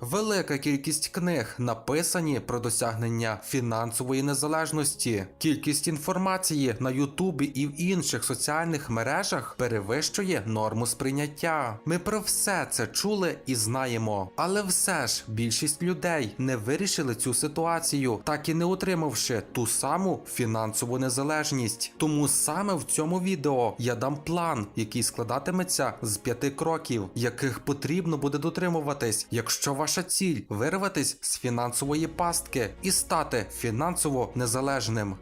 Велика кількість книг написані про досягнення фінансової незалежності. Кількість інформації на Ютубі і в інших соціальних мережах перевищує норму сприйняття. Ми про все це чули і знаємо. Але все ж більшість людей не вирішили цю ситуацію, так і не отримавши ту саму фінансову незалежність. Тому саме в цьому відео я дам план, який складатиметься з п'яти кроків, яких потрібно буде дотримуватись, якщо ваша ціль вирватись з фінансової пастки і стати фінансово незалежним.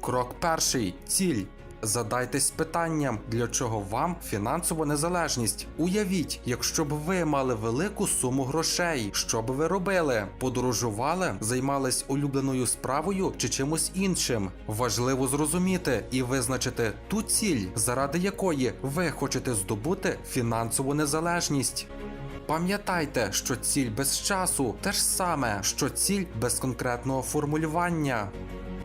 Крок перший ціль. Задайтесь питанням, для чого вам фінансова незалежність. Уявіть, якщо б ви мали велику суму грошей, що б ви робили? Подорожували, займались улюбленою справою чи чимось іншим. Важливо зрозуміти і визначити ту ціль, заради якої ви хочете здобути фінансову незалежність. Пам'ятайте, що ціль без часу те ж саме, що ціль без конкретного формулювання.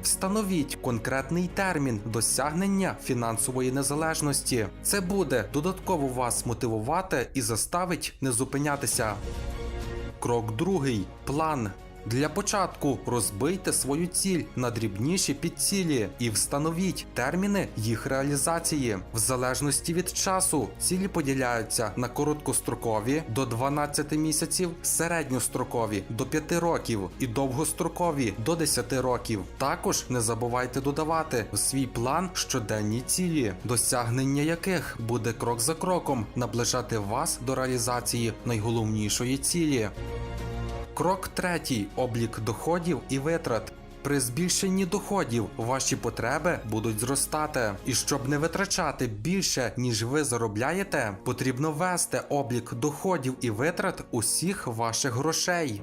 Встановіть конкретний термін досягнення фінансової незалежності. Це буде додатково вас мотивувати і заставить не зупинятися. Крок другий план. Для початку розбийте свою ціль на дрібніші підцілі і встановіть терміни їх реалізації. В залежності від часу цілі поділяються на короткострокові до 12 місяців, середньострокові до 5 років і довгострокові до 10 років. Також не забувайте додавати в свій план щоденні цілі, досягнення яких буде крок за кроком наближати вас до реалізації найголовнішої цілі. Крок третій облік доходів і витрат. При збільшенні доходів ваші потреби будуть зростати, і щоб не витрачати більше, ніж ви заробляєте, потрібно вести облік доходів і витрат усіх ваших грошей.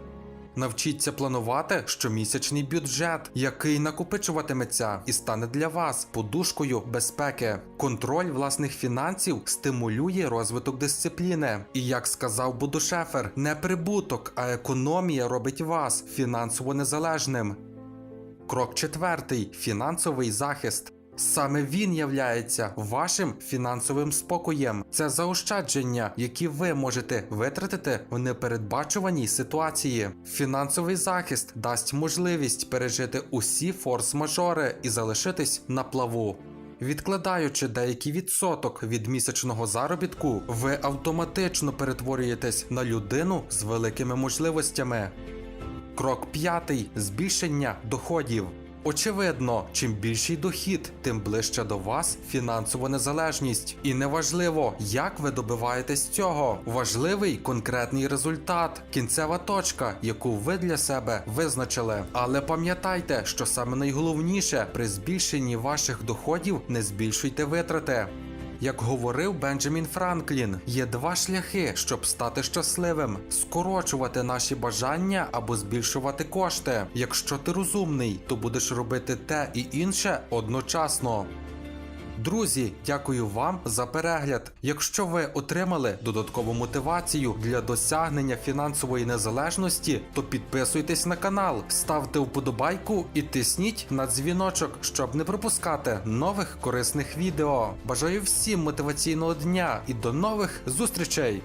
Навчіться планувати щомісячний бюджет, який накопичуватиметься і стане для вас подушкою безпеки. Контроль власних фінансів стимулює розвиток дисципліни. І як сказав Будушефер, не прибуток, а економія робить вас фінансово незалежним. Крок четвертий фінансовий захист. Саме він являється вашим фінансовим спокоєм. Це заощадження, які ви можете витратити в непередбачуваній ситуації. Фінансовий захист дасть можливість пережити усі форс-мажори і залишитись на плаву. Відкладаючи деякий відсоток від місячного заробітку, ви автоматично перетворюєтесь на людину з великими можливостями. Крок п'ятий збільшення доходів. Очевидно, чим більший дохід, тим ближче до вас фінансова незалежність. І неважливо, як ви добиваєтесь цього. Важливий конкретний результат, кінцева точка, яку ви для себе визначили. Але пам'ятайте, що саме найголовніше при збільшенні ваших доходів не збільшуйте витрати. Як говорив Бенджамін Франклін, є два шляхи, щоб стати щасливим: скорочувати наші бажання або збільшувати кошти. Якщо ти розумний, то будеш робити те і інше одночасно. Друзі, дякую вам за перегляд. Якщо ви отримали додаткову мотивацію для досягнення фінансової незалежності, то підписуйтесь на канал, ставте вподобайку і тисніть на дзвіночок, щоб не пропускати нових корисних відео. Бажаю всім мотиваційного дня і до нових зустрічей!